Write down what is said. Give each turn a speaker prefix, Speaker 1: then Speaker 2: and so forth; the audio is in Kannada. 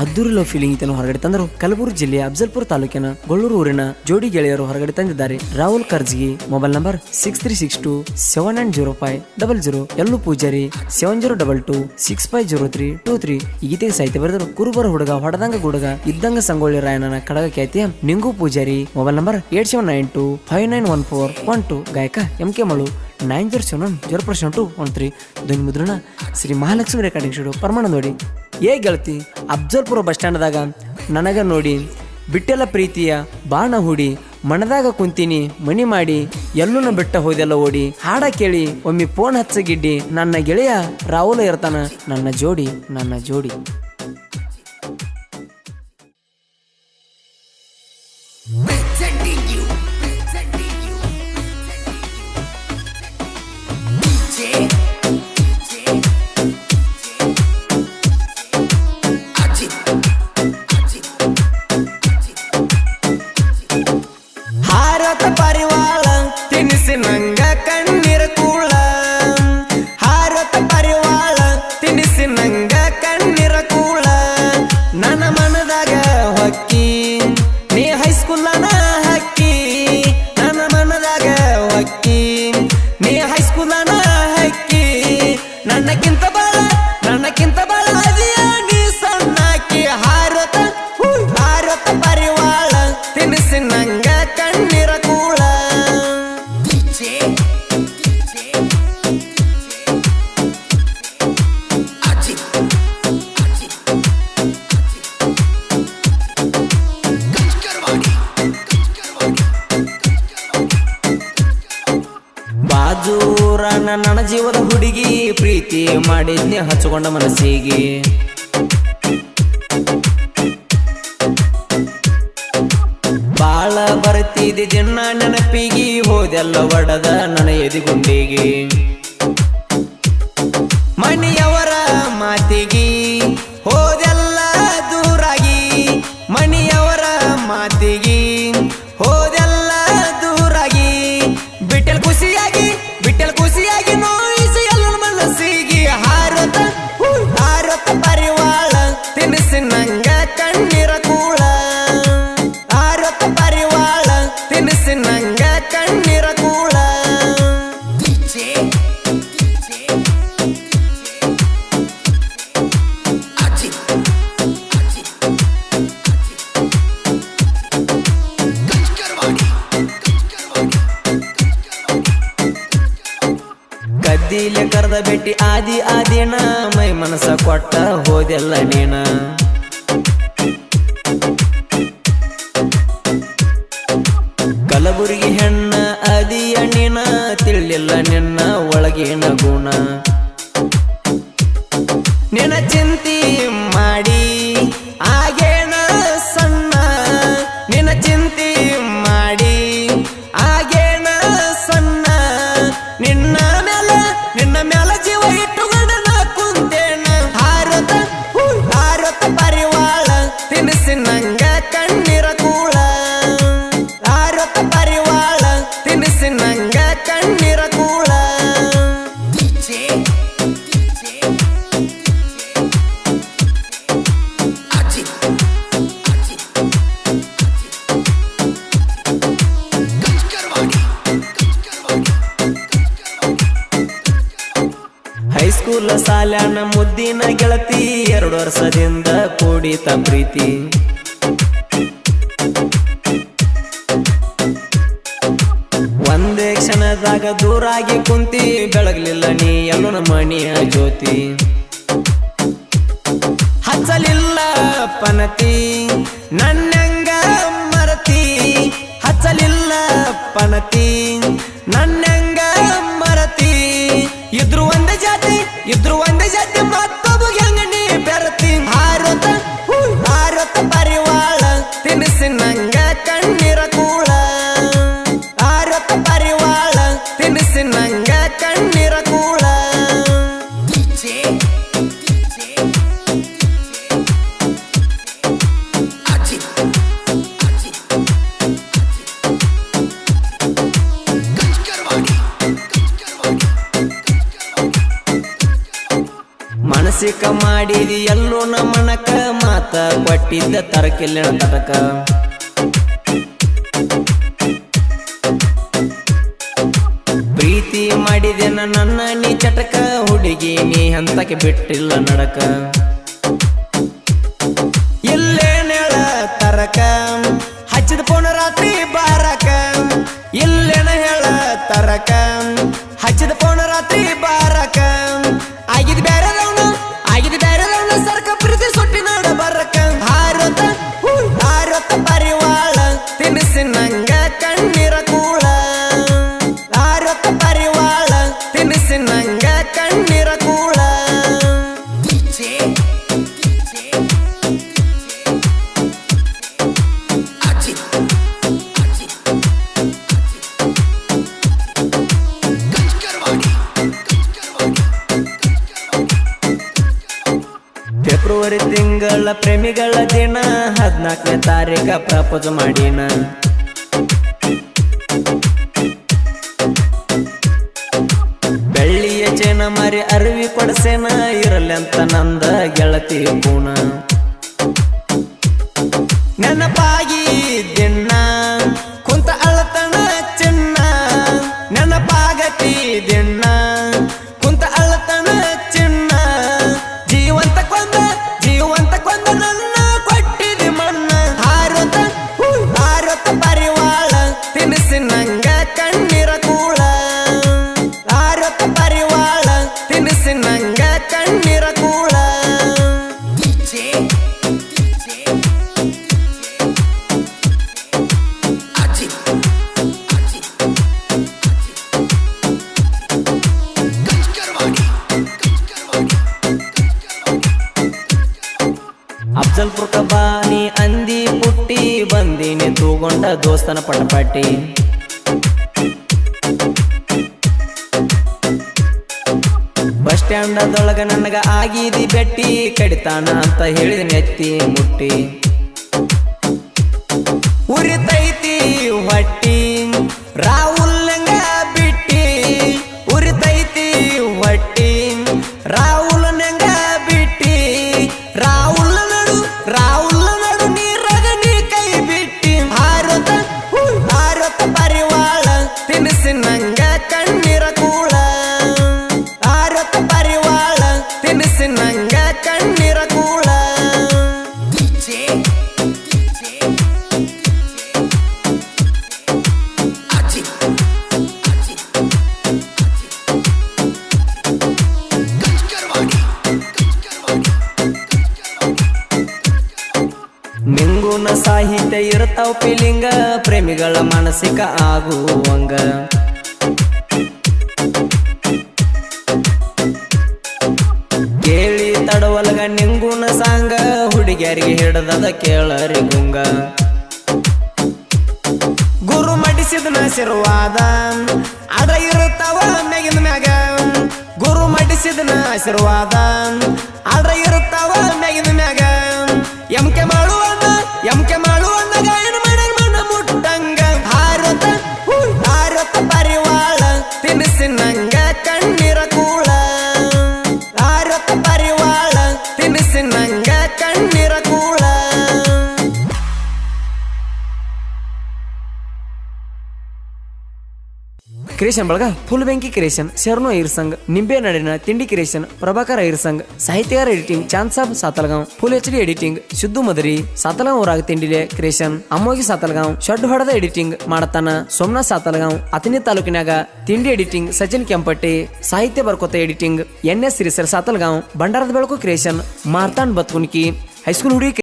Speaker 1: ಅದ್ದೂರಿలో ಫೀಲಿಂಗ್ ಇದನ್ನು ಹೊರಗಡೆ ತಂದರು. ಕಲಬುರಗಿ ಜಿಲ್ಲೆಯ ಅಫ್ಜಲ್ಪುರ ತಾಲೂಕಿನ ಗೊಳ್ಳೂರು ಊರಿನ ಜೋಡಿ ಗೆಳೆಯರು ಹೊರಗಡೆ ತಂದಿದ್ದಾರೆ. Rahul Karjgi mobile number six three six two seven nine zero five double zero ಎಲ್ಲೂ Pujari seven zero double two six five zero three two three ಗೀತೆಗೆ ಸಾಹಿತ್ಯ ಬರೆದರು ಕುರುಬರ ಹುಡುಗ, ಹೊಡೆದಂಗ ಗುಡುಗ, ಇದ್ದಂಗ ಸಂಗೊಳ್ಳಿ ರಾಯಣ್ಣನ ಕಡಗ ಖ್ಯಾತಿಯ Ningu Pujari mobile number eight seven nine two five nine one four one two ಗಾಯಕ M K ಮಳು. Nine zero seven zero percent two one three ಧ್ವನಿ ಮುದ್ರಣ ಶ್ರೀ ಮಹಾಲಕ್ಷ್ಮಿ ರೆಕಾರ್ಡಿಂಗ್ ಸ್ಟುಡಿಯೋ ಪರಮಾಣ ನೋಡಿ ಏ ಗೆಳತಿ ಅಫ್ಜಲ್ಪುರ ಬಸ್ ಸ್ಟ್ಯಾಂಡ್ದಾಗ ನನಗ ನೋಡಿ ಬಿಟ್ಟೆಲ್ಲ ಪ್ರೀತಿಯ ಬಾಣ ಹೂಡಿ ಮಣದಾಗ ಕುಂತೀನಿ ಮನಿ ಮಾಡಿ, ಎಲ್ಲೂನ ಬೆಟ್ಟ ಹೋದೆಲ್ಲ ಓಡಿ, ಹಾಡ ಕೇಳಿ, ಒಮ್ಮೆ ಫೋನ್ ಹಚ್ಚಗಿಡ್ಡಿ ನನ್ನ ಗೆಳೆಯ ರಾಹುಲ ಇರ್ತಾನ, ನನ್ನ ಜೋಡಿ ನನ್ನ ಜೋಡಿ. ಪ್ರೀತಿ ಮಾಡಿದ್ನೆ ಹಚ್ಕೊಂಡ ಮನಸ್ಸಿಗೆ. ಬಾಳ ಬರ್ತಿದೆ ದಿನ ನೆನಪಿಗೆ ಹೋದೆಲ್ಲ ಒಡದ ನನ್ನ ಎದಿಗುಂಡಿಗೆ. ಕದ್ದಿಲೆ ಕರೆದ ಭೇಟಿ ಆದಿ ಆದಿನ, ಮೈ ಮನಸ ಕೊಟ್ಟ ಹೋದೆಲ್ಲ ನೀನ. ಕಲಬುರಗಿ ಹೆಣ್ಣ ಅದಿಯ ನೀನ ತಿಳಿಲಿಲ್ಲ ನಿನ್ನ ಒಳಗಿನ ಗುಣ. ನಿನ್ನ ಚಿಂತಿ ಸಾಲ್ಯಾನ ಮುದ್ದಿನ ಗೆಳತಿ, ಎರಡು ವರ್ಷದಿಂದ ಕೂಡಿತ ಪ್ರೀತಿ. ಒಂದೇ ಕ್ಷಣದಾಗ ದೂರಾಗಿ ಕುಂತಿ, ಬೆಳಗ್ಲಿಲ್ಲ ನೀ ಎಲ್ಲನ ಮಣಿಯ ಜ್ಯೋತಿ. ಹಚ್ಚಲಿಲ್ಲ ಪನತಿ, ನನ್ನಂಗ ಮರತಿ. ಹಚ್ಚಲಿಲ್ಲ ಪನತಿ, ನನ್ನಂಗ ಮರತಿ. ಇದ್ರು ಒಂದೇ ಜಾತಿ, ಇದ್ರು ಮಾನಸಿಕ ಮಾಡಿದಿ ಎಲ್ಲೋ ನಮನಕ ಮಾತ ಕೊಟ್ಟಿದ್ದ ತರಕಿಲ್ಲ ತಟಕ ಪ್ರೀತಿ ಮಾಡಿದೆನ ನನ್ನ ನೀ ಚಟಕ, ಹುಡುಗಿ ನೀ ಹಂತಕ್ಕೆ ಬಿಟ್ಟಿಲ್ಲ ನಡಕ. ಫೆಬ್ರವರಿ ತಿಂಗಳ ಪ್ರೇಮಿಗಳ ದಿನ. ಹದಿನಾಲ್ಕನೇ ತಾರೀಕ ಪ್ರಪೋಸ್ ಮಾಡಿನ. ಬೆಳ್ಳಿಯ ಚೇನ ಮಾರಿ ಅರಿವಿ ಕೊಡಸೇನ ಇರಲಿ ಅಂತ ನಂದ ಗೆಳತಿ ಪೂಣ ನೆನಪಾಗಿ ದಿನ. ಕುಂತ ಅಳತನ ಚಿನ್ನ. ನೆನಪಾಗತಿ ದಿನ. ಬಂದಿನಿ ತೂಗೊಂಡ ದೋಸ್ತನ ಪಟಪಟಿ. ಬಸ್ ಸ್ಟ್ಯಾಂಡದೊಳಗ ನನಗ ಆಗಿದಿ ಬೆಟ್ಟಿ, ಕಡಿತಾನ ಅಂತ ಹೇಳಿದ ನೆತ್ತಿ ಮುಟ್ಟಿ. ಉರಿತೈತಿ ಹೊಟ್ಟಿ ರಾಹುಲ್ನಂಗ ಮಿಂಗುನ ಸಾಹಿತ್ಯ ಫೀಲಿಂಗ್ ಪ್ರೇಮಿಗಳ ಮಾನಸಿಕ ಆಗುವಂಗ. ಕೇಳಿ ತಡವಲ್ಗ ನಿಂಗೂನ ಸಾಂಗ, ಹುಡುಗಿಯರಿಗೆ ಹಿಡದದ ಕೇಳರಿ ಗುಂಗ. ಗುರು ಮಡಿಸಿದ ಆಶೀರ್ವಾದ ಅದ ಇರುತ್ತಾವ ಮ್ಯಾಗಿನ ಮ್ಯಾಗ. ಗುರು ಮಡಿಸಿದ ಆಶೀರ್ವಾದ ಅದ ಇರುತ್ತಾವ ಮ್ಯಾಗಿನ ಮ್ಯಾಗ. M K K M K creation ಬಳಗ ಫುಲ್ ಬೆಂಕಿ ಕ್ರಿಯೇಷನ್ ಶರ್ನು ಐರ್ ಸಂಘ ನಿಂಬೆ ನಡಿನ ತಿಂಡಿ ಕ್ರಿಯೇಷನ್ ಪ್ರಭಾಕರ್ ಐರ್ ಸಂಘ ಸಾಹಿತ್ಯಗಾರ editing Chand Sab Satalgaon full H D editing ಶುದ್ಧ ಮದರಿ ಸಾತಲಗಾಂವ್ ಊರಾಗ ತಿಂಡಿಲೆ ಕ್ರಿಯೇಷನ್ ಅಮ್ಮೋಗಿ ಸಾತಲ್ಗಾಂವ್ ಶಡ್ ಹೊಡೆದ ಎಡಿಟಿಂಗ್ ಮಾಡತಾನ ಸೋಮನಾಥ್ ಸಾತಲ್ಗಾಂವ್ ಅತನಿ ತಾಲೂಕಿನಾಗ ತಿಂಡಿ ಎಡಿಟಿಂಗ್ ಸಚಿನ್ ಕೆಂಪಟ್ಟಿ ಸಾಹಿತ್ಯ ಬರ್ಕೋತ ಎಡಿಟಿಂಗ್ ಎನ್ ಎಸ್ ಸಿರಿಸರ್ ಸಾತಲ್ಗಾಂವ್ ಬಂಡಾರದ ಬೆಳಕು ಕ್ರಿಯೇಷನ್ ಮಾರ್ತಾನ್ ಬತ್ಕುನ್ಕಿ ಹೈಸ್ಕೂಲ್ ಹುಡುಗಿ